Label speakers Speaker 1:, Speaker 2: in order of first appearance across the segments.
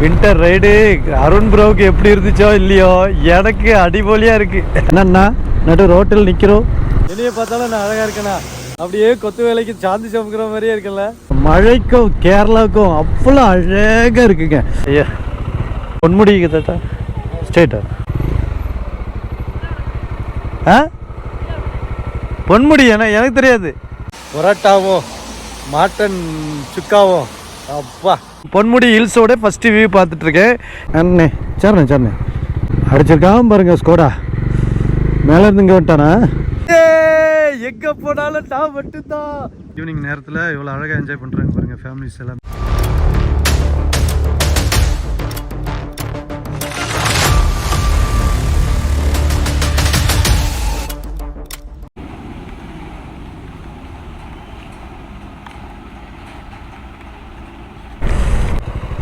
Speaker 1: Winter ride Arun ப்ரோவுக்கு எப்படி இருந்துச்சோ இல்லையோ எனக்கு அடிபொலியா இருக்கு. என்னண்ணா நடு ரோட்டில் நிக்கிறோம் என்னைய பார்த்தாலும் நான் அழகா இருக்கேனா அப்படியே கொத்து வேலைக்கு சாந்தி சமுக்கிற மாதிரியே இருக்குல்ல மழைக்கும் கேரளாவுக்கும் அவ்வளோ அழகா இருக்குங்க. ஐயா பொன்முடிக்கு தாத்தா ஸ்டேட்டா ஆ. பொன்முடி என எனக்கு தெரியாது. பொரோட்டாவும் மாட்டன் சுக்காவும் அப்பா. பொன்முடி ஹில்ஸோட ஃபர்ஸ்ட் வியூ பார்த்துட்டு இருக்கேன் அண்ணே சரிண்ணே சரிண்ணே. அடிச்சிருக்காம பாருங்க ஸ்கோடா மேலே இருந்து இங்கே விட்டானா எங்க போனாலும் நான் மட்டும்தான். ஈவினிங் நேரத்தில் இவ்வளோ அழகாக என்ஜாய் பண்ணுறாங்க பாருங்க ஃபேமிலிஸ் எல்லாம்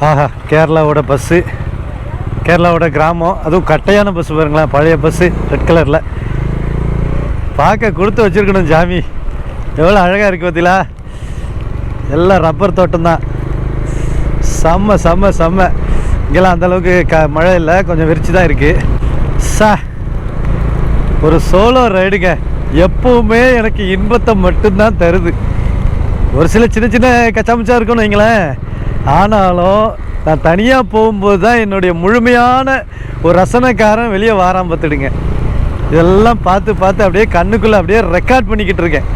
Speaker 1: ஆஹா கேரளாவோட பஸ்ஸு கேரளாவோட கிராமம் அதுவும் கட்டையான பஸ் பாருங்களேன் பழைய பஸ்ஸு ரெட் கலரில் பார்க்க கொடுத்து வச்சிருக்கணும் ஜாமி. எவ்வளோ அழகாக இருக்குது பார்த்தீங்களா எல்லாம் ரப்பர் தோட்டம் தான். செம்ம செம்ம செம்ம. இங்கெல்லாம் அந்தளவுக்கு க மழை இல்லை கொஞ்சம் விரிச்சு தான் இருக்குது சா ஒரு சோலோ ரைடுங்க எப்பவுமே எனக்கு இன்பத்தை மட்டும்தான் தருது. ஒரு சில சின்ன சின்ன கச்சாமச்சா இருக்கணும் வைங்களேன். ஆனாலும் நான் தனியாக போகும்போது தான் என்னுடைய முழுமையான ஒரு ரசனைக்காரன் வெளியே வாராம பார்த்துடுங்க. இதெல்லாம் பார்த்து பார்த்து அப்படியே கண்ணுக்குள்ளே அப்படியே ரெக்கார்ட் பண்ணிக்கிட்டு இருக்கேன்.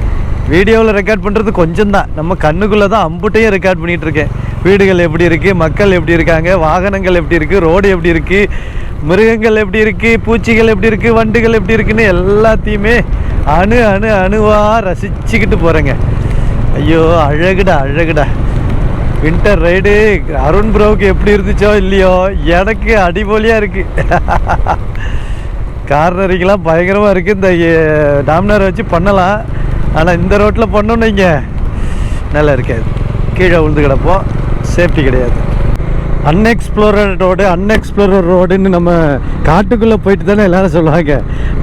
Speaker 1: வீடியோவில் ரெக்கார்ட் பண்ணுறது கொஞ்சம் தான். நம்ம கண்ணுக்குள்ளே தான் அம்புட்டையும் ரெக்கார்ட் பண்ணிகிட்டு இருக்கேன். வீடுகள் எப்படி இருக்குது மக்கள் எப்படி இருக்காங்க வாகனங்கள் எப்படி இருக்குது ரோடு எப்படி இருக்குது மிருகங்கள் எப்படி இருக்குது பூச்சிகள் எப்படி இருக்குது வண்டுகள் எப்படி இருக்குன்னு எல்லாத்தையுமே அணு அணு அணுவாக ரசிச்சுக்கிட்டு போகிறேங்க ஐயோ அழகுடா அழகுடா. வின்டர் ரைடு அருண் ப்ரோவுக்கு எப்படி இருந்துச்சோ இல்லையோ எனக்கு அடிபொலியாக இருக்குது கார்னரிங்கெலாம் பயங்கரமாக இருக்குது இந்த டாமினார் வச்சு பண்ணலாம். ஆனால் இந்த ரோட்டில் பண்ணோன்னு நீங்கள் நல்லா இருக்காது. கீழே விழுந்து கிடப்போம். சேஃப்டி கிடையாது. அன்எக்ஸ்ப்ளோரர் ரோடு அன்எக்ஸ்ப்ளோரர் ரோடுன்னு நம்ம காட்டுக்குள்ளே போயிட்டு தானே எல்லாரும் சொல்லுவாங்க.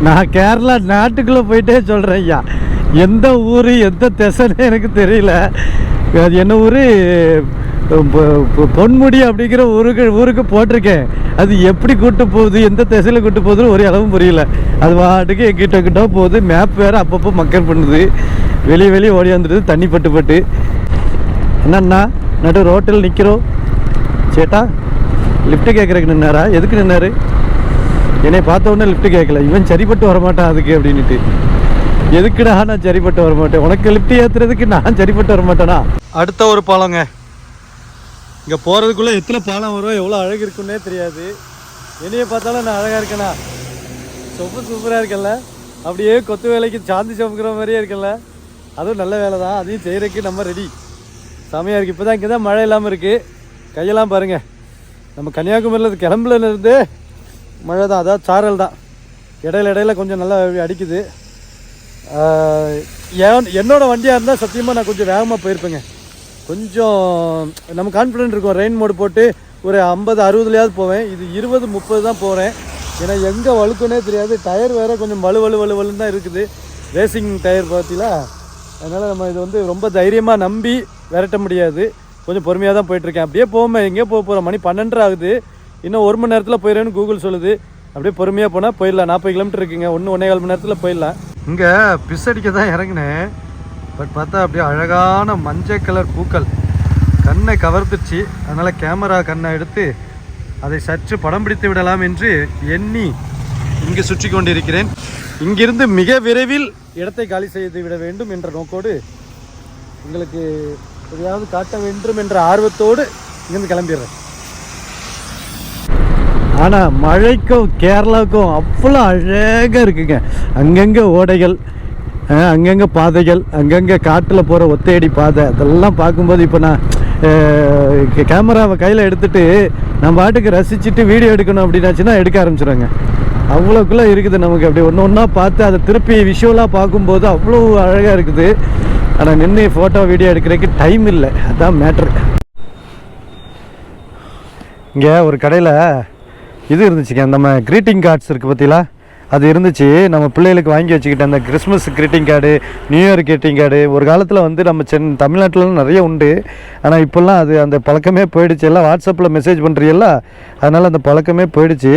Speaker 1: நான் கேரளா நாட்டுக்குள்ளே போயிட்டே சொல்கிறேன் ஐயா. எந்த ஊர் எந்த திசைன்னு எனக்கு தெரியல. அது என்ன ஊர்? பொன்முடி அப்படிங்கிற ஊருக்கு ஊருக்கு போட்டிருக்கேன். அது எப்படி கூட்டு போகுது எந்த திசையில் கூட்டு போகுதுன்னு ஒரு அளவும் புரியல. அது வாட்டுக்கு எங்கிட்ட கிட்ட போகுது. மேப் வேறு அப்பப்போ மக்கள் பண்ணுது. வெளியே வெளியே ஓடி வந்துடுது. தண்ணி பட்டு பட்டு. என்னண்ணா நடு ரோட்டில் நிற்கிறோம் சேட்டா லிஃப்ட்டு கேட்குறக்கு நின்னாரா? எதுக்கு நின்னாரு? என்னை பார்த்த உடனே லிஃப்ட்டு கேட்கல இவன் சரிப்பட்டு வரமாட்டான் அதுக்கு அப்படின்ட்டு எதுக்குடா நான் சரிப்பட்டு வர மாட்டேன் உனக்கு லிஃப்ட் ஏற்றுறதுக்கு நான் சரிப்பட்டு வர மாட்டேனா அடுத்த ஒரு பாலங்க. இங்கே போகிறதுக்குள்ளே எத்தனை பாலம் வரும் எவ்வளோ அழகு இருக்குன்னே தெரியாது. என்னைய பார்த்தாலும் நான் அழகாக இருக்கேனா? சொப்பு சூப்பராக இருக்கல அப்படியே கொத்து வேலைக்கு சாந்தி சமைக்கிற மாதிரியே இருக்கல அதுவும் நல்ல வேலை தான் அதையும் செய்கிறதுக்கு நம்ம ரெடி செமையாக இருக்குது இப்போ தான் இங்கே தான் மழை இல்லாமல் இருக்குது கையெல்லாம் பாருங்கள் நம்ம கன்னியாகுமரியில் கிளம்புல இருந்து மழை தான் அதாவது சாரல் தான் இடையில இடையில கொஞ்சம் நல்லா அடிக்குது. என் என்னோட வண்டியாக இருந்தால் சத்தியமாக நான் கொஞ்சம் வேகமாக போயிருப்பேங்க. கொஞ்சம் நம்ம கான்ஃபிடென்ட் இருக்கும். ரெயின் மோடு போட்டு ஒரு ஐம்பது அறுபதுலையாவது போவேன். இது இருபது முப்பது தான் போகிறேன் ஏன்னா எங்கே வழுக்குனே தெரியாது. டயர் வேறு கொஞ்சம் வலு வலு வலு வலுன்னு தான் இருக்குது. ரேசிங் டயர் பார்த்தீங்களா அதனால் நம்ம இது வந்து ரொம்ப தைரியமாக நம்பி விரட்ட முடியாது. கொஞ்சம் பொறுமையாக தான் போயிட்டுருக்கேன் அப்படியே போவேன் எங்கேயோ போக போகிறோம் மணி பன்னெண்டரை ஆகுது. இன்னும் ஒரு மணி நேரத்தில் போயிடுறேன்னு கூகுள் சொல்லுது. அப்படியே பொறுமையாக போனால் போயிடலாம். நாற்பது கிலோமீட்டர் இருக்குங்க. ஒன்று ஒன்றே கால் மணி நேரத்தில் போயிடலாம். இங்கே பிஸ் அடிக்க தான் இறங்கினேன். பட் பார்த்தா அப்படியே அழகான மஞ்சள் கலர் பூக்கள். கண்ணை கவர்ந்துச்சு அதனால் கேமரா கண்ணை எடுத்து அதை சற்று படம் பிடித்து விடலாம் என்று எண்ணி இங்கு சுற்றி கொண்டிருக்கிறேன். இங்கிருந்து மிக விரைவில் இடத்தை காலி செய்து விட வேண்டும் என்ற நோக்கோடு உங்களுக்கு எதையாவது காட்ட வேண்டும் என்ற ஆர்வத்தோடு இங்கிருந்து கிளம்பிடுறேன். ஆனால் மழைக்கும் கேரளாவுக்கும் அவ்வளோ அழகாக இருக்குங்க. அங்கங்கே ஓடைகள் அங்கங்கே பாதைகள் அங்கங்கே காட்டில் போகிற ஒத்தையடி பாதை அதெல்லாம் பார்க்கும்போது இப்போ நான் கேமராவை கையில் எடுத்துகிட்டு நம்ம பாட்டுக்கு ரசிச்சுட்டு வீடியோ எடுக்கணும் அப்படின்னாச்சுன்னா எடுக்க ஆரம்பிச்சிடுங்க அவ்வளோக்குள்ளே இருக்குது நமக்கு. அப்படி ஒன்று ஒன்றா பார்த்து அதை திருப்பி விஷுவலாக பார்க்கும்போது அவ்வளோ அழகாக இருக்குது. ஆனால் நின்று ஃபோட்டோ வீடியோ எடுக்கிறதுக்கு டைம் இல்லை. அதுதான் மேட்ரு இங்கே ஒரு கடையில் இது இருந்துச்சுங்க நம்ம க்ரீட்டிங் கார்ட்ஸ் இருக்குது பார்த்தீங்களா அது இருந்துச்சு. நம்ம பிள்ளைகளுக்கு வாங்கி வச்சுக்கிட்டேன் அந்த Christmas greeting card new year greeting card ஒரு காலத்தில் வந்து நம்ம சென் தமிழ்நாட்டிலலாம் நிறைய உண்டு. ஆனால் இப்போல்லாம் அது அந்த பழக்கமே போயிடுச்சு. எல்லாம் வாட்ஸ்அப்பில் மெசேஜ் பண்ணுறீல்ல அதனால் அந்த பழக்கமே போயிடுச்சு.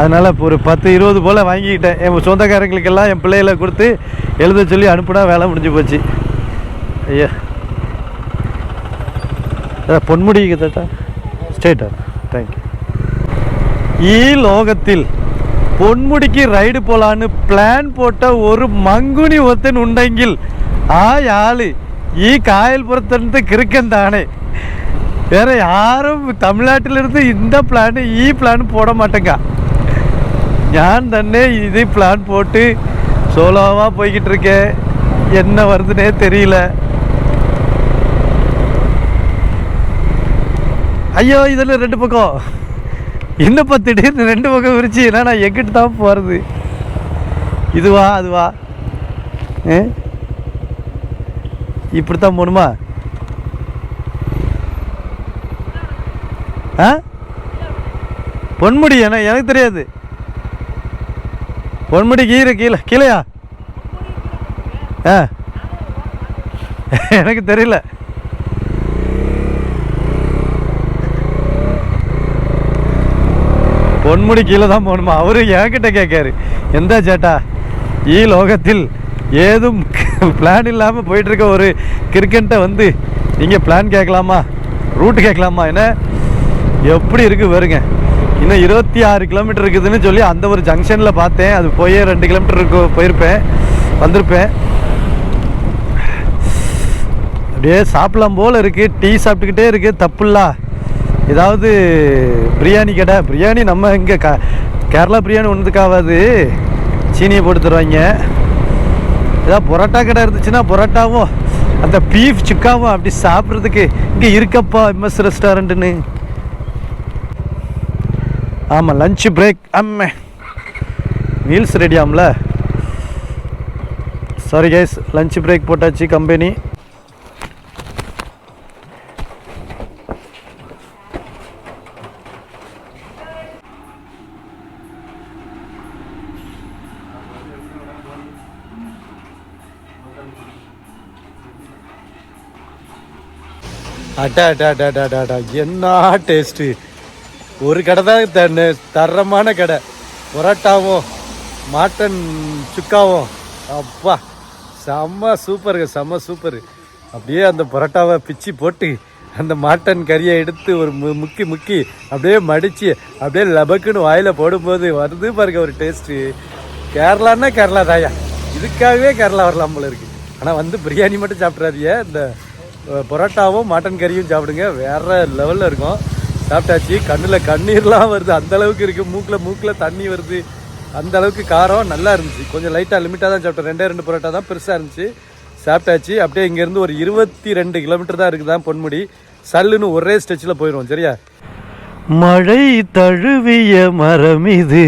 Speaker 1: அதனால் இப்போ ஒரு பத்து இருபது போல் வாங்கிக்கிட்டேன். என் சொந்தக்காரங்களுக்கெல்லாம் என் பிள்ளைகளை கொடுத்து எழுத சொல்லி அனுப்புனா வேலை முடிஞ்சு போச்சு. ஐயா. அதான் பொன்முடி தாத்தா ஸ்டேட்டா தேங்க்யூ ഈ ലോകത്തിൽ പൊന്മുടിക്ക് റൈഡ് പോലാന്ന് പ്ലാൻ പോട്ട ഒരു മങ്കുണി ഒത്തൻ ഉണ്ടെങ്കിൽ ആയാള് ഈ കായൽപ്പുറത്തിനടുത്ത് കിറുക്കന്താണ് வேற யாரும் தமிழ்நாட்டிலிருந்து இந்த பிளான் ஈ பிளான் போட மாட்டேங்க நான் தன்னே இது பிளான் போட்டு சோலோவாக போய்கிட்டு இருக்கேன் என்ன வருதுன்னே தெரியல ஐயோ இதில் ரெண்டு பக்கம். என்னப்பா திடீர்னு ரெண்டு பக்கம் விரிச்சு என்ன நான் எங்கிட்டு தான் போகிறது இதுவா அதுவா? ஏ? இப்படித்தான் போகணுமா ஆ? பொன்முடி என்ன எனக்கு தெரியாது. பொன்முடி கீழே கீழே கீழையா? ஆ. எனக்கு தெரியல. பொன்முடி கீழே தான் போகணுமா? அவரு என்கிட்ட கேட்காரு. எந்த சேட்டா ஈ லோகத்தில் ஏதும் பிளான் இல்லாமல் போயிட்டு இருக்க ஒரு கிரிக்கெட்டை வந்து நீங்கள் பிளான் கேட்கலாமா? ரூட்டு கேட்கலாமா? என்ன? எப்படி இருக்குது வருங்க இன்னும் இருபத்தி ஆறு கிலோமீட்டர் இருக்குதுன்னு சொல்லி அந்த ஒரு ஜங்ஷனில் பார்த்தேன். அது போய் ரெண்டு கிலோமீட்டர் இருக்கு போயிருப்பேன் வந்திருப்பேன். அப்படியே சாப்பிடலாம் போல் இருக்குது டீ சாப்பிட்டுக்கிட்டே இருக்குது தப்புல்லா. ஏதாவது பிரியாணி கடை பிரியாணி நம்ம இங்கே க கேரளா பிரியாணி ஒன்றுக்காகாது சீனியை போட்டு தருவாங்க. ஏதாவது பொரோட்டா கடை இருந்துச்சுன்னா பொரோட்டாவும் அந்த பீஃப் சுக்காவும் அப்படி சாப்பிட்றதுக்கு இங்கே இருக்கப்பா எம்எஸ் ரெஸ்டாரண்ட்டுன்னு ஆமாம் லஞ்ச் பிரேக் அம்மே. மீல்ஸ் ரெடி ஆம்ல. சாரி கைஸ் லஞ்ச் பிரேக் போட்டாச்சு கம்பெனி அட்டா அட்டா அடா அடா அடா என்ன டேஸ்ட்டு ஒரு கடை தான் தன்னு தரமான கடை. பரோட்டாவும் மாட்டன் சுக்காவும் அப்பா செம்ம சூப்பருங்க செம்ம சூப்பர் அப்படியே அந்த பரோட்டாவை பிச்சு போட்டு அந்த மாட்டன் கறியை எடுத்து ஒரு மு முக்கி முக்கி அப்படியே மடித்து அப்படியே லபக்குன்னு வாயில் போடும்போது வருது பாருங்க ஒரு டேஸ்ட்டு கேரளான்னா கேரளா தாயா. இதுக்காகவே கேரளா வரலாம் போல இருக்குது ஆனால் வந்து பிரியாணி மட்டும் சாப்பிட்றாதீங்க. இந்த பரோட்டாவும் மட்டன் கறியும் சாப்பிடுங்க. வேற லெவலில் இருக்கும். சாப்பிட்டாச்சு. கண்ணில் கண்ணீர்லாம் வருது. அந்த அளவுக்கு இருக்குது மூக்கில் மூக்கில் தண்ணி வருது. அந்த அளவுக்கு காரம் நல்லா இருந்துச்சு. கொஞ்சம் லைட்டாக லிமிட்டாக தான் சாப்பிட்டேன் ரெண்டே ரெண்டு பரோட்டா தான் பெருசாக இருந்துச்சு. சாப்பிட்டாச்சு. அப்படியே இங்கேருந்து ஒரு இருபத்தி ரெண்டு கிலோமீட்டர் தான் இருக்குதான் பொன்முடி. சல்லுன்னு ஒரே ஸ்டெச்சில் போயிடுவோம் சரியா? மழை தழுவிய மரம் இது.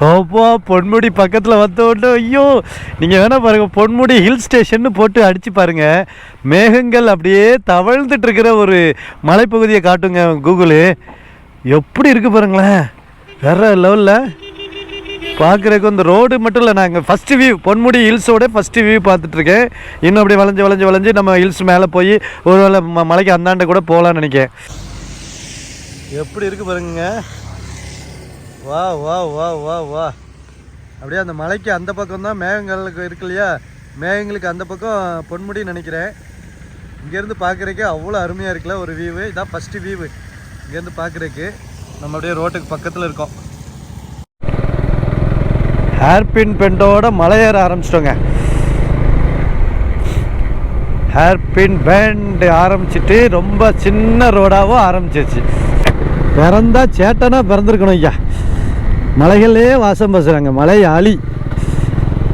Speaker 1: ஓப்பா பொன்முடி பக்கத்தில் வந்தோடனே ஐயோ நீங்கள் வேணால் பாருங்கள் பொன்முடி ஹில் ஸ்டேஷன் போட்டு அடித்து பாருங்கள் மேகங்கள் அப்படியே தவழ்ந்துட்டு இருக்கிற ஒரு மலைப்பகுதியை காட்டுங்க கூகுளு. எப்படி இருக்குது பாருங்களேன். வேற லெவலில். பார்க்குறதுக்கு இந்த ரோடு மட்டும் இல்லை நாங்கள் ஃபஸ்ட்டு வியூ பொன்முடி ஹில்ஸோட ஃபஸ்ட்டு வியூ பார்த்துட்ருக்கேன் இன்னும் அப்படியே வளைஞ்சு வளைஞ்சு வளைஞ்சு நம்ம ஹில்ஸ் மேலே போய் ஒரு வேளை ம- மலைக்கு அந்தாண்ட கூட போகலான்னு நினைக்கிறேன். எப்படி இருக்குது பாருங்க. வா வா வா வா வா. அப்படியே அந்த மலைக்கு அந்த பக்கம் தான் மேகங்களுக்கு இருக்கு இல்லையா? மேகங்களுக்கு அந்த பக்கம் பொன்முடி நினைக்கிறேன். இங்கேருந்து பார்க்குறதுக்கே அவ்வளோ அருமையாக இருக்குல்ல ஒரு வியூவு இதான் ஃபஸ்ட்டு வியூவு இங்கேருந்து பார்க்குறதுக்கு நம்ம அப்படியே ரோட்டுக்கு பக்கத்தில் இருக்கோம். ஹேர்பின் பெண்டோட மலையேற ஆரம்பிச்சிட்டோங்க. ஹேர்பின் பேண்ட் ஆரம்பிச்சிட்டு ரொம்ப சின்ன ரோடாகவும் ஆரம்பிச்சிருச்சு. பிறந்தா சேட்டனா பிறந்திருக்கணும் ஐயா. மலைகள்லே வாசம் பேசுகிறாங்க மலை ஆளி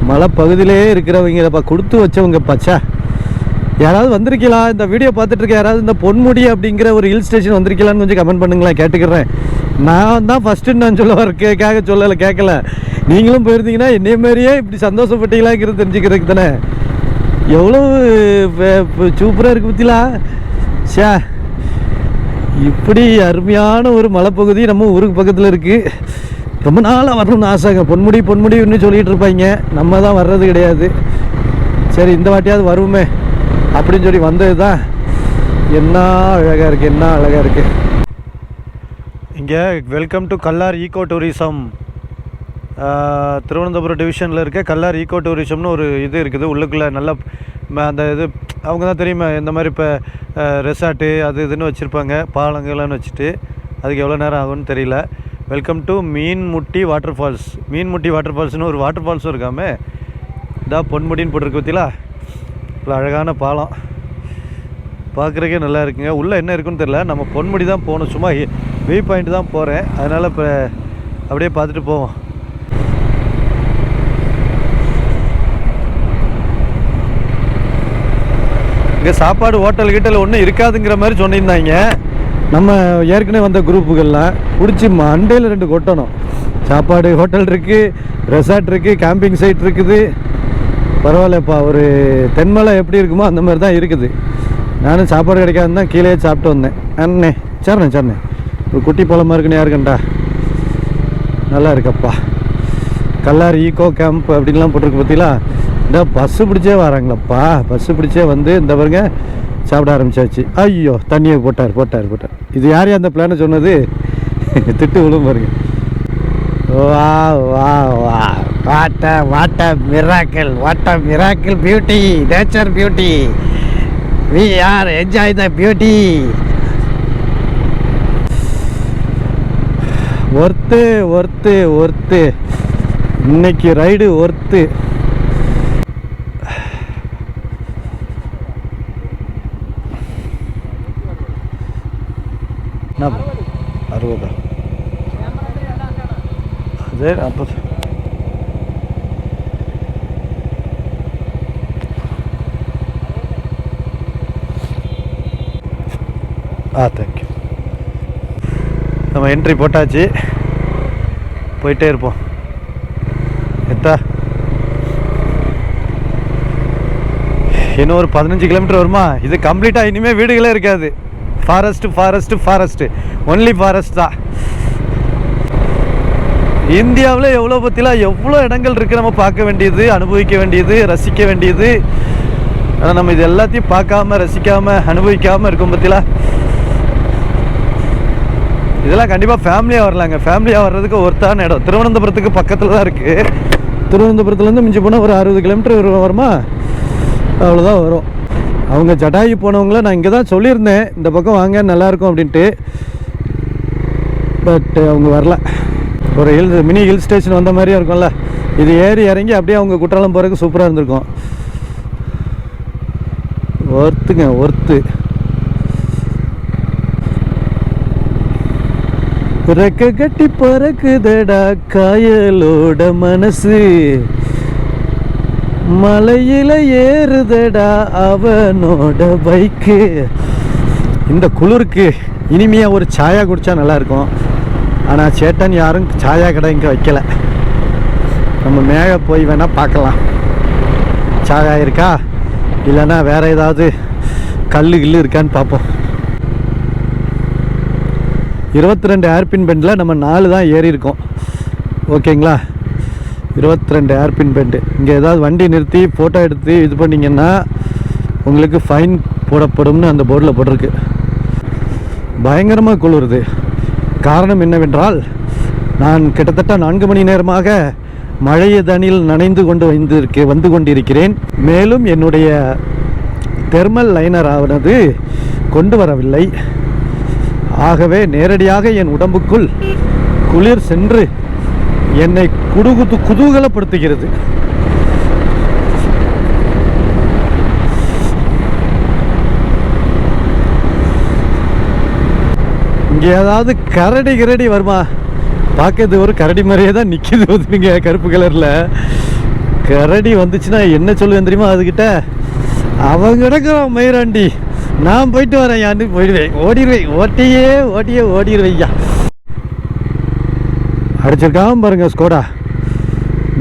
Speaker 1: மலை பகுதியிலே கொடுத்து வச்சவங்க பச்சா. யாராவது வந்திருக்கலாம் இந்த வீடியோ பார்த்துட்ருக்க யாராவது இந்த பொன்முடி அப்படிங்கிற ஒரு ஹில் ஸ்டேஷன் வந்திருக்கலான்னு கொஞ்சம் கமெண்ட் பண்ணுங்களேன் கேட்டுக்கிறேன். நான் தான் ஃபஸ்ட்டு நான் சொல்ல வரக்காக சொல்லலை கேட்கல. நீங்களும் போயிருந்தீங்கன்னா என்னைய மாதிரியே இப்படி சந்தோஷப்பட்டீங்களாங்கிறது தெரிஞ்சுக்கிறதுக்கு தானே. எவ்வளோ சூப்பராக இருக்கு பற்றிலா ஷே இப்படி அருமையான ஒரு மலைப்பகுதி நம்ம ஊருக்கு பக்கத்தில் இருக்குது ரொம்ப நாளாக வரணும்னு ஆசைங்க பொன்முடி பொன்முடின்னு சொல்லிகிட்டு இருப்பாங்க. நம்ம தான் வர்றது கிடையாது. சரி இந்த வாட்டியாவது வருவோமே அப்படின்னு சொல்லி வந்தது தான் என்ன அழகாக இருக்குது என்ன அழகாக இருக்குது இங்கே welcome to Kallar eco tourism Thiruvananthapuram டிவிஷனில் இருக்க கல்லார் ஈகோ டூரிசம்னு ஒரு இது இருக்குது. உள்ளுக்குள்ளே நல்லா ம- அந்த இது அவங்க தான் தெரியுமா இந்த மாதிரி இப்போ ரெசார்ட்டு அது இதுன்னு வச்சுருப்பாங்க. பாலங்கள்லாம் வச்சுட்டு. அதுக்கு எவ்வளோ நேரம் ஆகும்னு தெரியல. Welcome to Meenmutti water falls Meenmutti water ஃபால்ஸ்னு ஒரு வாட்டர் ஃபால்ஸும் இருக்காமே. இதான் பொன்முடின்னு போட்டிருக்கு பார்த்தீங்களா இவ்வளோ அழகான பாலம். பார்க்குறக்கே நல்லா இருக்குங்க. உள்ளே என்ன இருக்குன்னு தெரியல. நம்ம பொன்முடி தான் போகணும். சும்மா வியூ பாயிண்ட் தான் போகிறேன் அதனால் இப்போ அப்படியே பார்த்துட்டு போவோம். இங்கே சாப்பாடு ஹோட்டல் கிட்டல் ஒன்றும் இருக்காதுங்கிற மாதிரி சொன்னியிருந்தாங்க நம்ம ஏற்கனவே வந்த குரூப்புகள்லாம் பிடிச்சி மண்டையில் ரெண்டு கொட்டணும். சாப்பாடு ஹோட்டல் இருக்குது ரெசார்ட் இருக்குது கேம்பிங் சைட் இருக்குது. பரவாயில்லப்பா ஒரு தென்மலை எப்படி இருக்குமோ அந்த மாதிரி தான் இருக்குது. நானும் சாப்பாடு கிடைக்காதுன்னு தான் கீழே சாப்பிட்டு வந்தேன். அண்ணே சரிண்ணே சரிண்ணே. ஒரு குட்டி பழமாக இருக்குன்னு யாருக்கண்டா நல்லா இருக்கப்பா. கல்லார் ஈகோ கேம்ப் அப்படின்லாம் போட்டிருக்கு பார்த்தீங்களா? இந்த பஸ்ஸு பிடிச்சே வராங்களப்பா. பஸ்ஸு பிடிச்சே வந்து இந்த பாருங்க சாப்பிட ஆரம்பிச்சாச்சு. ஐயோ தண்ணியை போட்டார் போட்டார் போட்டார். இது யார் அந்த பிளானை சொன்னது? திட்டு விழும் பாருங்க. வா வா வா. What a what a miracle what a miracle beauty nature beauty we are enjoy the beauty worth worth worth இன்னைக்கு ரைடு ஒர்த்து என்ன? அறுபதா? அதே நாற்பது ஆ தேங்க்யூ நம்ம என்ட்ரி போட்டாச்சு. போயிட்டே இருப்போம். எத்தா? இன்னும் ஒரு பதினஞ்சு கிலோமீட்டர் வருமா? இது கம்ப்ளீட்டாக இனிமேல் வீடுகளே இருக்காது. Forest forest forest only forest தான். இந்தியாவில் எவ்வளோ பற்றிலாம் எவ்வளோ இடங்கள் இருக்குது நம்ம பார்க்க வேண்டியது அனுபவிக்க வேண்டியது ரசிக்க வேண்டியது. ஆனால் நம்ம இது எல்லாத்தையும் பார்க்காம ரசிக்காம அனுபவிக்காமல் இருக்கும் பற்றிலாம் இதெல்லாம் கண்டிப்பாக ஃபேமிலியாக வரலாங்க. ஃபேமிலியாக வர்றதுக்கு ஒருத்தான இடம். திருவனந்தபுரத்துக்கு பக்கத்தில் தான் இருக்குது திருவனந்தபுரத்துலேருந்து மிஞ்சி போனால் ஒரு அறுபது கிலோமீட்டர் வருமா? அவ்வளோதான் வரும். அவங்க ஜடாயு போனவங்கள நான் இங்கே தான் சொல்லியிருந்தேன். இந்த பக்கம் வாங்க நல்லாயிருக்கும் அப்படின்ட்டு. பட் அவங்க வரல. ஒரு ஹில் மினி ஹில் ஸ்டேஷன் வந்த மாதிரியே இருக்கும்ல. இது ஏறி இறங்கி அப்படியே அவங்க குற்றாலம் போகிறதுக்கு சூப்பராக இருந்திருக்கும். ஒர்த்துங்க ஒர்த்து ரெக்க கட்டி பறக்குதடா காயலோட மனசு. மலையில ஏறுதடா அவனோட பைக்கு. இந்த குளிருக்கு இனிமையாக ஒரு சாயா குடித்தா நல்லா இருக்கும் ஆனால் சேட்டன் யாரும் சாயா கடை இங்கே வைக்கல. நம்ம மேலே போய் வேணால் பார்க்கலாம். சாயா இருக்கா? இல்லைன்னா வேறு ஏதாவது கல் கில்லு இருக்கான்னு பார்ப்போம். இருபத்தி ரெண்டு ஏர்பின் பெண்டில் நம்ம நாலு தான் ஏறி இருக்கோம் ஓகேங்களா? இருபத்தி ரெண்டு ஏர்பின் பெண்டு இங்கே ஏதாவது வண்டி நிறுத்தி ஃபோட்டோ எடுத்து இது பண்ணிங்கன்னா உங்களுக்கு ஃபைன் போடப்படும்னு அந்த போர்டில் போட்டிருக்கு. பயங்கரமாக குளிருது. காரணம் என்னவென்றால் நான் கிட்டத்தட்ட நான்கு மணி நேரமாக மழையதனில் நனைந்து கொண்டு வந்திருக்க வந்து கொண்டிருக்கிறேன். மேலும் என்னுடைய தெர்மல் லைனர் ஆனது கொண்டு வரவில்லை. ஆகவே நேரடியாக என் உடம்புக்குள் குளிர் சென்று என்னை குடுகுத்து குதூகலப்படுத்துகிறது. இங்கே ஏதாவது கரடி கிரடி வருமா? பார்க்கறது ஒரு கரடி மாதிரியே தான் நிற்கிது வந்துங்க கருப்பு கலரில். கரடி வந்துச்சுன்னா என்ன சொல்லுவேன் தெரியுமா அதுக்கிட்ட அவங்க கிடக்குறான் மயிராண்டி. நான் போயிட்டு வரேன் யான்னு போயிடுவேன். ஓடிடுவேன். ஓட்டியே ஓட்டியே ஓடிடுவையா அடிச்சிருக்காம பாருங்க ஸ்கோடா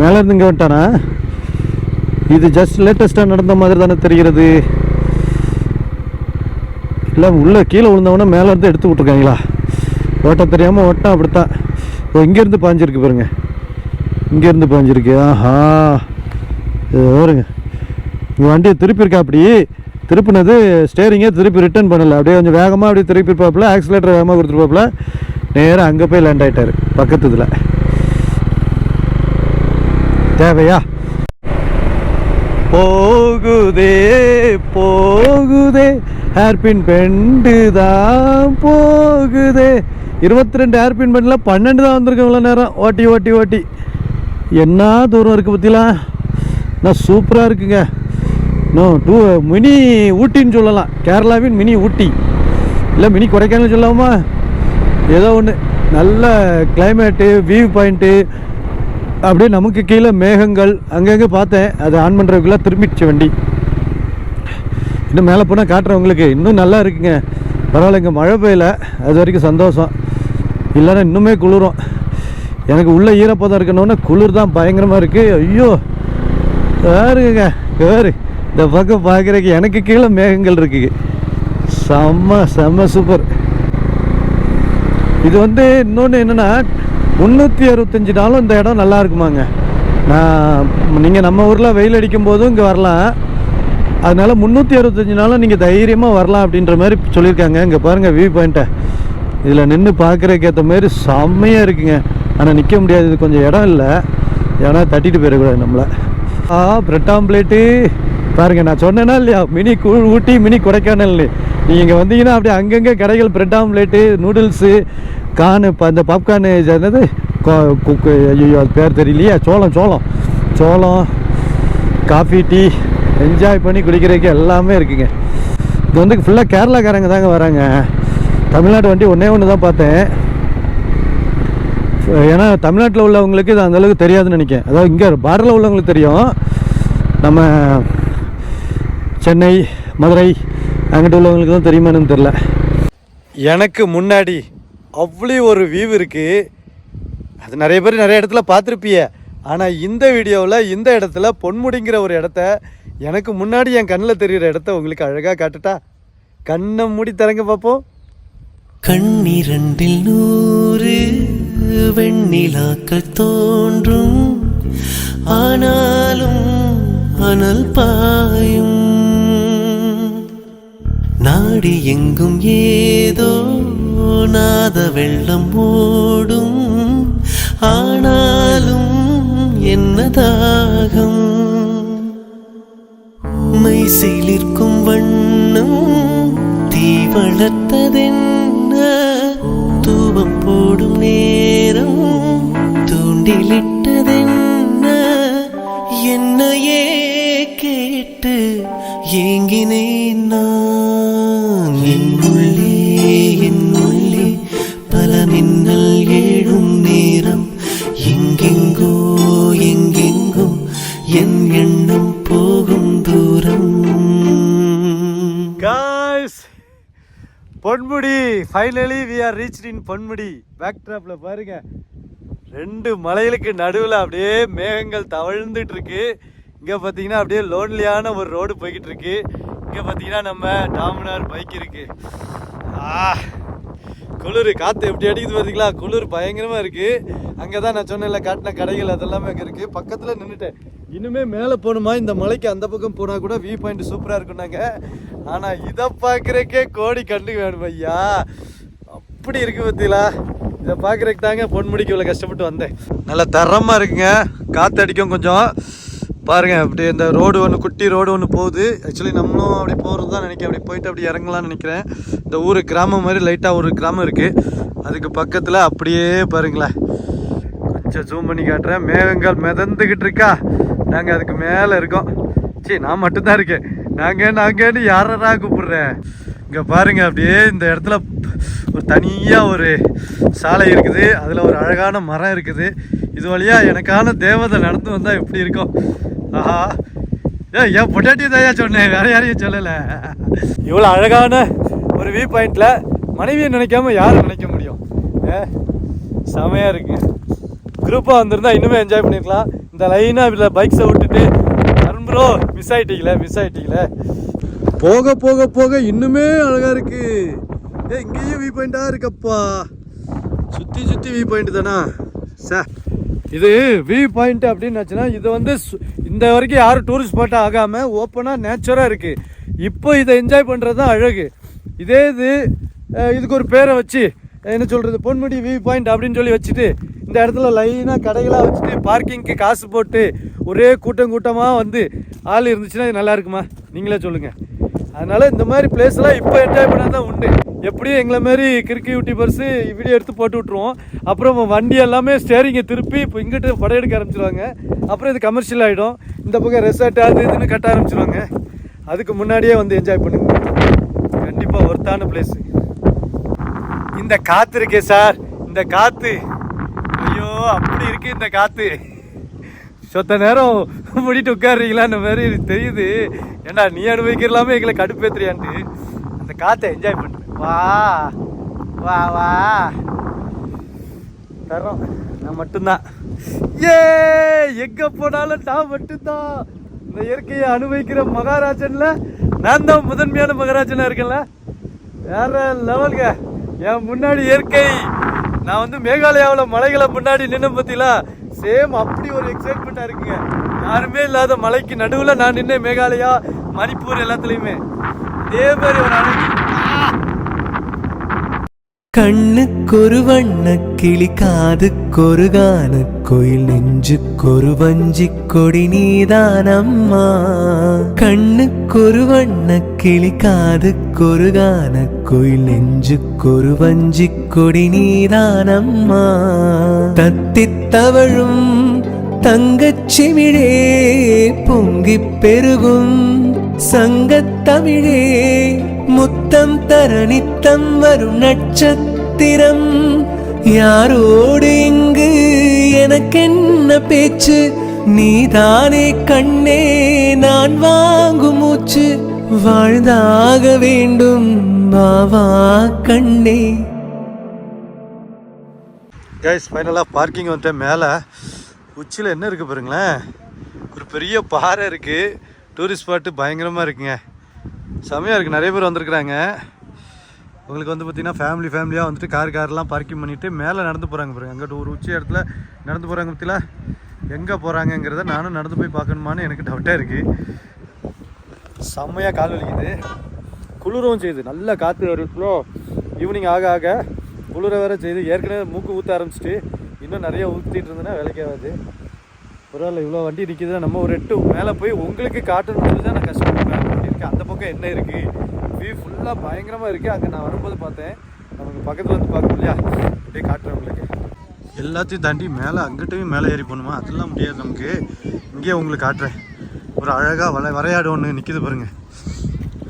Speaker 1: மேலே இருந்து இங்கே வந்துட்டானா? இது ஜஸ்ட் லேட்டஸ்ட்டாக நடந்த மாதிரி தானே தெரிகிறது. இல்லை உள்ளே கீழே விழுந்தவொடனே மேலேருந்து எடுத்து விட்ருக்காங்களா ஓட்ட தெரியாமல் ஓட்டம் அப்படித்தான். இப்போ இங்கேருந்து பாஞ்சிருக்கு பாருங்க. இங்கேருந்து பாஞ்சிருக்கு. ஆஹா. இது பாருங்க. இங்கே வண்டியை திருப்பியிருக்கா அப்படி. திருப்பினது ஸ்டேரிங்கே திருப்பி ரிட்டர்ன் பண்ணலை. அப்படியே கொஞ்சம் வேகமாக அப்படியே திருப்பியிருப்பாப்புல ஆக்சிலேட்டர் வேகமாக கொடுத்துருப்பாப்புல. நேராக அங்கே போய் லேண்ட் ஆகிட்டார் பக்கத்து இதில். தேவையா? போகுதே போகுதே ஹேர்பின் பெண்டு தான் போகுதே. இருபத்தி ரெண்டு ஹேர்பின் பெண்டில் பன்னெண்டு தான் வந்திருக்கு இவ்வளோ நேரம். ஓட்டி ஓட்டி ஓட்டி. என்ன தூரம் இருக்குது பற்றிலாம் நான் சூப்பராக இருக்குங்க. இன்னும் டூ மினி ஊட்டின்னு சொல்லலாம். கேரளாவின் மினி ஊட்டி. இல்லை மினி கொடைக்கானல் சொல்லாமா ஏதோ ஒன்று நல்ல கிளைமேட்டு வியூ பாயிண்ட்டு அப்படியே நமக்கு கீழே மேகங்கள். அங்கங்கே பார்த்தேன். அது ஆன் பண்ணுறதுக்குள்ளே திரும்பிடுச்சு வண்டி. இன்னும் மேலே போனால் காட்டுறவங்களுக்கு இன்னும் நல்லா இருக்குங்க. பரவாயில்லைங்க மழை பெய்யல. அது வரைக்கும் சந்தோஷம். இல்லைன்னா இன்னுமே குளிரும். எனக்கு உள்ளே ஈரப்பதம் இருக்கணும்னா குளிர் தான் பயங்கரமாக இருக்குது ஐயோ வேறுங்க வேறு இந்த பக்கம் பார்க்குறக்கு எனக்கு கீழே மேகங்கள் இருக்குது செம்ம செம்ம சூப்பர் இது வந்து இன்னொன்று என்னென்னா முந்நூற்றி அறுபத்தஞ்சு நாளும் இந்த இடம் நல்லா இருக்குமாங்க. நான் நீங்கள் நம்ம ஊரில் வெயில் அடிக்கும் போதும் இங்கே வரலாம். அதனால் முந்நூற்றி அறுபத்தஞ்சு நாளும் நீங்கள் தைரியமாக வரலாம் அப்படின்ற மாதிரி சொல்லியிருக்காங்க. இங்கே பாருங்கள் வியூ பாயிண்ட்டை இதில் நின்று பார்க்குறதுக்கு ஏற்ற மாதிரி செம்மையாக இருக்குங்க. ஆனால் நிற்க முடியாது இது கொஞ்சம் இடம் இல்லை. ஏன்னா தட்டிட்டு போயிடக்கூடாது நம்மளை. ஆ பிரெட் ஆம்லேட்டு பாருங்க நான் சொன்னேன்னா இல்லையா? மினி கூழ் ஊட்டி மினி கொடைக்கானல்னு. நீங்கள் வந்தீங்கன்னா அப்படியே அங்கங்கே கடைகள் பிரெட் ஆம்லேட்டு நூடுல்ஸு கானு இப்போ அந்த பாப்கார்னு என்னது? குக்கு ஐயோ அது பேர் தெரியலையே. சோளம் சோளம். சோளம் காஃபி டீ என்ஜாய் பண்ணி குடிக்கிறதுக்கு எல்லாமே இருக்குங்க. இது வந்து ஃபுல்லாக கேரளாக்காரங்க தாங்க வராங்க. தமிழ்நாட்டு வண்டி ஒன்றே ஒன்று தான் பார்த்தேன். ஏன்னா தமிழ்நாட்டில் உள்ளவங்களுக்கு இது அந்தளவுக்கு தெரியாதுன்னு நினைக்கிறேன். அதாவது இங்கே பார்டரில் உள்ளவங்களுக்கு தெரியும். நம்ம சென்னை மதுரை அங்கிட்ட உள்ளவங்களுக்கு தான் தெரியுமான்னு தெரில எனக்கு முன்னாடி அவ்வளோ ஒரு வியூ இருக்குது அது நிறைய பேர் நிறைய இடத்துல பார்த்துருப்பிய ஆனால் இந்த வீடியோவில் இந்த இடத்துல பொன்முடிங்கிற ஒரு இடத்த எனக்கு முன்னாடி என் கண்ணில் தெரிகிற இடத்த உங்களுக்கு அழகாக காட்டுட்டா? கண்ணை மூடி தரங்க பார்ப்போம்.
Speaker 2: கண்ணிரண்டில் நூறு வெண்ணிலாக்கள் தோன்றும். ஆனாலும் அனல் பாயும். நாடி எங்கும் ஏதோ நாத வெள்ளம் ஓடும். ஆனாலும் என்ன தாகம்? மை சிலிர்க்கும் வண்ணம் தீ வளர்த்ததென்ன
Speaker 1: finally we are reach in Ponmudi back ட்ராப்ல பாருங்க. ரெண்டு மலைகளுக்கு நடுவில் அப்படியே மேகங்கள் தவழ்ந்துட்டு இருக்கு இங்கே பார்த்தீங்கன்னா அப்படியே லோன்லியான ஒரு ரோடு போய்கிட்டு இருக்கு இங்கே பார்த்தீங்கன்னா நம்ம டாமினார் பைக் இருக்கு. ஆ குளிர் காற்று எப்படி அடிக்குது பார்த்தீங்களா குளிர் பயங்கரமாக இருக்குது அங்கே தான் நான் சொன்னேன்ல காட்டின கடைகள் அதெல்லாமே அங்கே இருக்குது பக்கத்தில் நின்றுட்டேன் இன்னுமே மேலே போகணுமா? இந்த மலைக்கு அந்த பக்கம் போனால் கூட வியூ பாயிண்ட் சூப்பராக இருக்குன்னாங்க ஆனால் இதை பார்க்குறக்கே கோடி கண்டு வேணும் ஐயா. அப்படி இருக்கு பார்த்தீங்களா இதை பார்க்குறக்கு தாங்க பொன்முடிக்கு இவ்வளோ கஷ்டப்பட்டு வந்தேன். நல்லா தரமாக இருக்குங்க. காற்று அடிக்கும் கொஞ்சம். பாருங்க அப்படி இந்த ரோடு ஒன்று குட்டி ரோடு ஒன்று போகுது. ஆக்சுவலி நம்மளும் அப்படி போகிறது தான் நினைக்கிறேன். அப்படி போயிட்டு அப்படி இறங்கலாம்னு நினைக்கிறேன். இந்த ஊர் கிராமம் மாதிரி லைட்டாக ஒரு கிராமம் இருக்குது அதுக்கு பக்கத்தில் அப்படியே பாருங்களேன். கொஞ்சம் ஜூம் பண்ணி காட்டுறேன். மேகங்கள் மிதந்துக்கிட்டு இருக்கா? நாங்கள் அதுக்கு மேலே இருக்கோம். சரி நான் மட்டும்தான் இருக்கேன். நாங்கள் நாங்கன்னு யாரா கூப்பிடுறேன் இங்கே பாருங்க அப்படியே இந்த இடத்துல ஒரு தனியாக ஒரு சாலை இருக்குது. அதில் ஒரு அழகான மரம் இருக்குது. இது வழியாக எனக்கான தேவதை நடந்து வந்தால் எப்படி இருக்கும்? ஆஹா. ஏ என் பொட்டாட்டி தான் சொன்னேன். வேற யாரையும் சொல்லலை. இவ்வளோ அழகான ஒரு வியூ பாயிண்டில் மனைவியை நினைக்காம யாரும் நினைக்க முடியும்? ஏ செமையாக இருக்குது குரூப்பாக வந்திருந்தா இன்னுமே என்ஜாய் பண்ணியிருக்கலாம் இந்த லைனாக இதில் பைக்ஸை விட்டுட்டு அருண் ப்ரோ மிஸ் ஆகிட்டீங்களே மிஸ் ஆகிட்டீங்களே போக போக போக இன்னுமே அழகா இருக்கு. ஏ இங்கேயும் வியூ பாயிண்டா இருக்கப்பா. சுத்தி சுத்தி வியூ பாயிண்ட் தானா? சார் இது வியூ பாயிண்ட் அப்படின்னு ஆச்சுன்னா இது வந்து சு- இந்த வரைக்கும் யாரும் டூரிஸ்ட் ஸ்பாட்டாக ஆகாமல் ஓப்பனாக நேச்சுராக இருக்குது இப்போ இதை என்ஜாய் பண்ணுறது தான் அழகு. இதே இது இதுக்கு ஒரு பேரை வச்சு என்ன சொல்கிறது பொன்முடி வியூ பாயிண்ட் அப்படின்னு சொல்லி வச்சுட்டு இந்த இடத்துல லைனாக கடைகளாக வச்சுட்டு பார்க்கிங்க்கு காசு போட்டு ஒரே கூட்டம் கூட்டமாக வந்து ஆள் இருந்துச்சுன்னா நல்லா இருக்குமா? நீங்களே சொல்லுங்கள் அதனால் இந்த மாதிரி பிளேஸ்லாம் இப்போ என்ஜாய் பண்ணால் தான் உண்டு. எப்படியும் எங்களை மாதிரி கிறுக்கி யூடியூபர்ஸு வீடியோ எடுத்து போட்டு விட்ருவோம் அப்புறம் வண்டி எல்லாமே ஸ்டேரிங்கை திருப்பி இப்போ இங்கிட்டு படையெடுக்க ஆரம்பிச்சிருவாங்க. அப்புறம் இது கமர்ஷியல் ஆகிடும் இந்த பக்கம் ரெசார்ட் அது இதுன்னு கட்ட ஆரம்பிச்சிருவாங்க. அதுக்கு முன்னாடியே வந்து என்ஜாய் பண்ணுங்க. கண்டிப்பாக ஒர்த்தான பிளேஸு இந்த காற்று இருக்கே சார். இந்த காற்று ஐயோ அப்படி இருக்கு இந்த காற்று சொத்த நேரம் முடிட்டு உட்காருறீங்களா? இந்த மாதிரி எனக்கு தெரியுது. ஏண்டா நீ அனுபவிக்கிறலாமே எங்களை கடுப்பேத்துறியான்ட்டு. அந்த காற்றை என்ஜாய் பண்ணு. வா வா வா. தரோம் நான் மட்டும்தான். ஏ எங்கே போனாலும் நான் மட்டும்தான். இந்த இயற்கையை அனுபவிக்கிற மகாராஜனில் நான் தான் முதன்மையான மகாராஜனாக இருக்கேன்ல. வேற லெவலுங்க. என் முன்னாடி இயற்கை. நான் வந்து மேகாலயாவில் மலைகளை முன்னாடி நின்று பார்த்தீங்களா சேம் அப்படி ஒரு எக்ஸைட்மெண்ட்டாக இருக்குங்க. யாருமே இல்லாத மலைக்கு நடுவில் நான் நின்று மேகாலயா மணிப்பூர் எல்லாத்துலேயுமே. இதே மாதிரி ஒரு அனுபவம்.
Speaker 2: கண்ணுக்கொரு வண்ண கிளி காதுக்கொரு கான கோயில் நெஞ்சுக்கொரு வஞ்சி கொடி நீதான் அம்மா கண்ணுக்கொரு வண்ண கிளி காதுக்கொரு கான கோயில் நெஞ்சுக்கொரு வஞ்சி கொடி நீதான் அம்மா தத்தித்தவழும் தங்கச்சிமிழே பொங்கிப் பெருகும் சங்கத்தமிழே முத்தம் தர நித்தம் வரும் நட்சத்திரம். யாரோடு இங்கு எனக்கென்ன பேச்சு? நீதானே கண்ணே நான் வாங்கும் மூச்சு. வாழ்ந்தாக வேண்டும் மாவா கண்ணே.
Speaker 1: கைஸ் ஃபைனலாக பார்க்கிங் வந்துட்டு மேலே. உச்சியில் என்ன இருக்குது பாருங்களேன். ஒரு பெரிய பாறை இருக்குது டூரிஸ்ட் ஸ்பாட்டு பயங்கரமாக இருக்குங்க. செமையாக இருக்குது நிறைய பேர் வந்திருக்குறாங்க. உங்களுக்கு வந்து பார்த்தீங்கன்னா ஃபேமிலி ஃபேமிலியாக வந்துட்டு கார் கார்லாம் பார்க்கிங் பண்ணிவிட்டு மேலே நடந்து போகிறாங்க பாருங்க. அங்கே ஒரு உச்சி இடத்துல நடந்து போகிறாங்க பற்றில எங்கே போகிறாங்கங்கிறத நானும் நடந்து போய் பார்க்கணுமான்னு எனக்கு டவுட்டாக இருக்குது செம்மையாக கால் வலிக்குது. குளிரும் செய்யுது. நல்லா காற்று வருதுலோ ஈவினிங் ஆக ஆக குளிர வேற செய்யுது ஏற்கனவே மூக்கு ஊற்ற ஆரம்பிச்சிட்டு இன்னும் நிறைய ஊற்றிட்டு இருந்ததுன்னா வேலைக்கு ஆகாது. பரவாயில்ல இவ்வளோ வண்டி நிற்கிதுன்னா நம்ம ஒரு எட்டு மேலே போய் உங்களுக்கு காட்டணும்னு தான் நான் கஷ்டம். இருக்குது அந்த பக்கம் என்ன இருக்குது வியூ ஃபுல்லாக பயங்கரமாக இருக்குது அங்கே நான் வரும்போது பார்த்தேன். நமக்கு பக்கத்தில் வந்து பார்க்கணும் இல்லையா? அப்படியே காட்டுறேன் உங்களுக்கு. எல்லாத்தையும் தாண்டி மேலே அங்கிட்டையும் மேலே ஏறி போகணுமா? அதெல்லாம் முடியாது நமக்கு. இங்கேயே உங்களுக்கு காட்டுறேன். ஒரு அழகாக வள வரையாடு ஒன்று நிற்கிது பாருங்கள்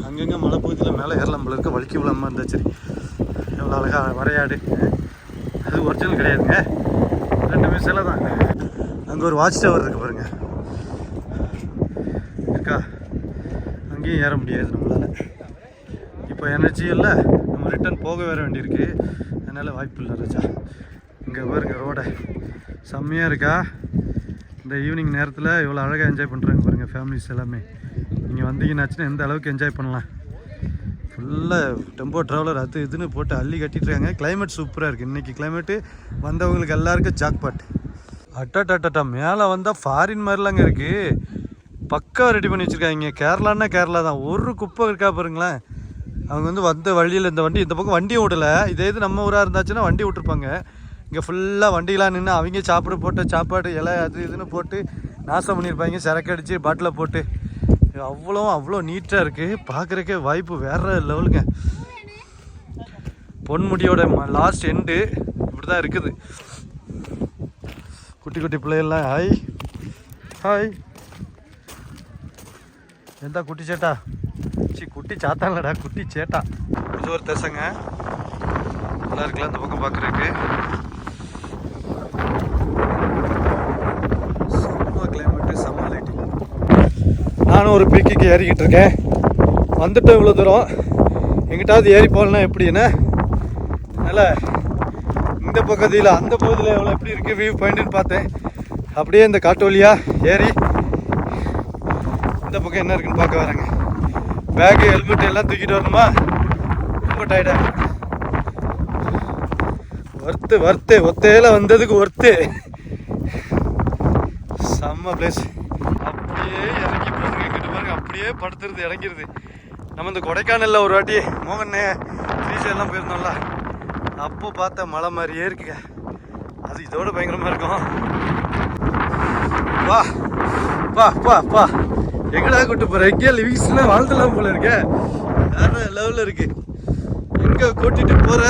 Speaker 1: அங்கங்கே மலை பகுதியில் மேலே ஏறலாம் போல இருக்க. வலிக்கு விழாமல் இருந்தா சரி. எவ்வளோ அழகாக வரையாடு. அது ஒரிஜினல் கிடையாதுங்க. ரெண்டுமே சிலை தான். அங்கே ஒரு வாட்ச் டவர் இருக்குது பாருங்கள் இருக்கா எங்கேயும் ஏற முடியாது நம்மளால். இப்போ எனர்ஜி இல்லை நம்ம ரிட்டர்ன் போக வேற வேண்டியிருக்கு. அதனால் வாய்ப்பு இல்லை ராஜா. இங்கே பாருங்க ரோடை செம்மையாக இருக்கா? இந்த ஈவினிங் நேரத்தில் இவ்வளோ அழகாக என்ஜாய் பண்ணுறாங்க பாருங்கள் ஃபேமிலிஸ் எல்லாமே. நீங்கள் வந்தீங்கன்னாச்சுன்னா எந்த அளவுக்கு என்ஜாய் பண்ணலாம். ஃபுல்லாக டெம்போ ட்ராவலர் அது இதுன்னு போட்டு அள்ளி கட்டிட்டு இருக்காங்க. கிளைமேட் சூப்பராக இருக்குது இன்றைக்கி கிளைமேட்டு வந்தவங்களுக்கு எல்லாருக்கும் ஜாக்பாட் அட்டாட்டாட்டா மேலே வந்தால் ஃபாரின் மாதிரிலாங்க இருக்குது பக்காவாக ரெடி பண்ணி வச்சுருக்காங்க. கேரளான்னா கேரளா தான். ஒரு குப்பை இருக்கா பாருங்களேன். அவங்க வந்து வந்த வழியில் இந்த வண்டி இந்த பக்கம் வண்டியும் விடலை இதே இது நம்ம ஊராக இருந்தாச்சுன்னா வண்டி விட்டுருப்பாங்க. இங்கே ஃபுல்லாக வண்டிலாம் நின்று அவங்க சாப்பிட போட்ட சாப்பாடு இலை அது இதுன்னு போட்டு நாசம் பண்ணியிருப்பாங்க. சரக்கு அடித்து பாட்டில் போட்டு. அவ்வளோ அவ்வளோ நீட்டாக இருக்குது பார்க்குறக்கே வாய்ப்பு வேற லெவலுங்க பொன்முடியோட லாஸ்ட் எண்டு இப்படி தான் இருக்குது. குட்டி குட்டி பிள்ளைகள்லாம் ஹாய் ஹாய் எந்த குட்டி சேட்டா. சி குட்டி சாத்தாங்களடா குட்டி சேட்டா. இது ஒரு தசங்க. நல்லா இருக்கலாம் அந்த பக்கம் பார்க்குறதுக்கு நானும் ஒரு பீக்கிக்கு ஏறிக்கிட்டு இருக்கேன். வந்துட்டோம் இவ்வளோ தூரம். எங்கிட்டாவது ஏறி போகலன்னா எப்படின்னு அதனால் இந்த பக்கத்தில் அந்த பகுதியில் எவ்வளோ எப்படி இருக்குது வியூ பாயிண்ட்டுன்னு பார்த்தேன். அப்படியே இந்த காட்டு வழியாக ஏறி இந்த பக்கம் என்ன இருக்குன்னு பார்க்க வரேங்க. பேக்கு ஹெல்மெட் எல்லாம் தூக்கிட்டு வரணுமா? ரொம்ப டயர்டா ஒர்த்து ஒர்த்து ஒத்தையில வந்ததுக்கு ஒர்த்து செம்ம பிளேஸ் அப்படியே இறங்கி பாருங்க கிட்ட பாருங்க அப்படியே படுத்துருது இறங்கிருது. நம்ம இந்த கொடைக்கானல்ல ஒரு வாட்டி மோகனே ஸ்ரீசைலாம் போயிருந்தோம்ல. அப்போ பார்த்த மலை மாதிரியே இருக்குங்க. அது இதோட பயங்கரமா இருக்கும். வா வா வா வா. எங்கடா கூட்டு போற? எங்கேயா லிவிங்ஸ்லாம் வாழ்ந்துலாம் போல இருக்க. வேற லெவல்ல இருக்கு. எங்க கூட்டிட்டு போற?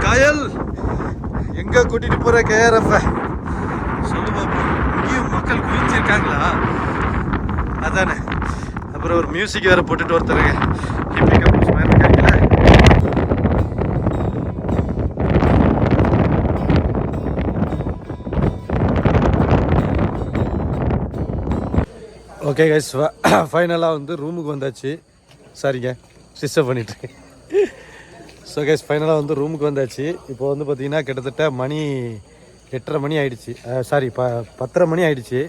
Speaker 1: காயல்? எங்க கூட்டிட்டு போற கேஆர்எஃப்? சொல்லு பாப்போம். இங்கேயும் மக்கள் குவிஞ்சிருக்காங்களா? அதானே. அப்புறம் ஒரு மியூசிக் வேற போட்டுட்டு ஒருத்தருங்க. ஹிப்பி ஓகே கைஸ் ஃபைனலாக வந்து ரூமுக்கு வந்தாச்சு. சாரிங்க சிஸ்டப் பண்ணிட்டு. ஸோ கைஸ் ஃபைனலாக வந்து ரூமுக்கு வந்தாச்சு. இப்போ வந்து பார்த்தீங்கன்னா கிட்டத்தட்ட மணி எட்டரை மணி ஆயிடுச்சு. சாரி ப பத்தரை மணி ஆயிடுச்சு.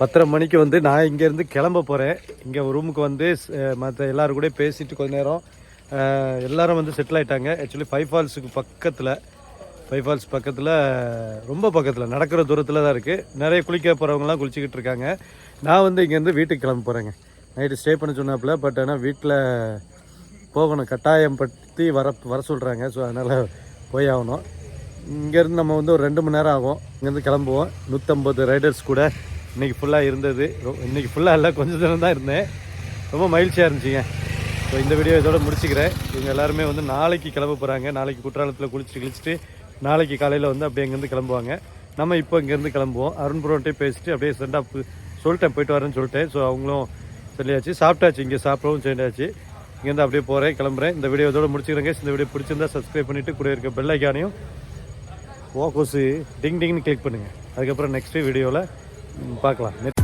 Speaker 1: பத்தரை மணிக்கு வந்து நான் இங்கேருந்து கிளம்ப போகிறேன் இங்கே ரூமுக்கு வந்து மற்ற எல்லோரும் கூட பேசிட்டு கொஞ்ச நேரம் எல்லோரும் வந்து செட்டில் ஆகிட்டாங்க ஆக்சுவலி ஃபைவ் ஃபால்ஸுக்கு பக்கத்தில் ஃபைவ் ஃபால்ஸ் பக்கத்தில் ரொம்ப பக்கத்தில் நடக்கிற தூரத்தில் தான் இருக்குது நிறைய குளிக்க போகிறவங்களாம் குளிச்சுக்கிட்டு இருக்காங்க. நான் வந்து இங்கேருந்து வீட்டுக்கு கிளம்ப போகிறேங்க நைட்டு ஸ்டே பண்ண சொன்னாப்புல பட் ஆனால் வீட்டில் போகணும் கட்டாயம் பற்றி வர வர சொல்கிறாங்க ஸோ அதனால் போய் ஆகணும். இங்கேருந்து நம்ம வந்து ஒரு ரெண்டு மணி நேரம் ஆகும். இங்கேருந்து கிளம்புவோம். நூற்றம்பது ரைடர்ஸ் கூட இன்றைக்கி ஃபுல்லாக இருந்தது. இன்றைக்கி ஃபுல்லாக இல்லை கொஞ்சம் தூரம் தான் இருந்தேன். ரொம்ப மகிழ்ச்சியாக இருந்துச்சுங்க. ஸோ இந்த வீடியோ இதோட முடிச்சுக்கிறேன். இவங்க எல்லாருமே வந்து நாளைக்கு கிளம்ப போகிறாங்க நாளைக்கு குற்றாலத்தில் குளிச்சுட்டு கிழிச்சிட்டு நாளைக்கு காலையில் வந்து அப்படியே இங்கேருந்து கிளம்புவாங்க. நம்ம இப்போ இங்கேருந்து கிளம்புவோம். அருண்புரோன்ட்டே பேசிட்டு அப்படியே சென்ட் ஆஃப் சொல்லிட்டேன் போயிட்டு வரேன்னு சொல்லிட்டேன். ஸோ அவங்களும் சொல்லியாச்சு. சாப்பிட்டாச்சு இங்கே சாப்பிடவும் சேர்ந்தாச்சு இங்கேருந்து அப்படியே போகிறேன் கிளம்புறேன். இந்த வீடியோ இதோட முடிச்சுக்கிறேங்க இந்த வீடியோ பிடிச்சிருந்தா சப்ஸ்கிரைப் பண்ணிவிட்டு கூட இருக்க பெல் ஐக்கானையும் ஓ கொசு டிங் டிங்னு கிளிக் பண்ணுங்கள் அதுக்கப்புறம் நெக்ஸ்ட் வீடியோவில் பார்க்கலாம்.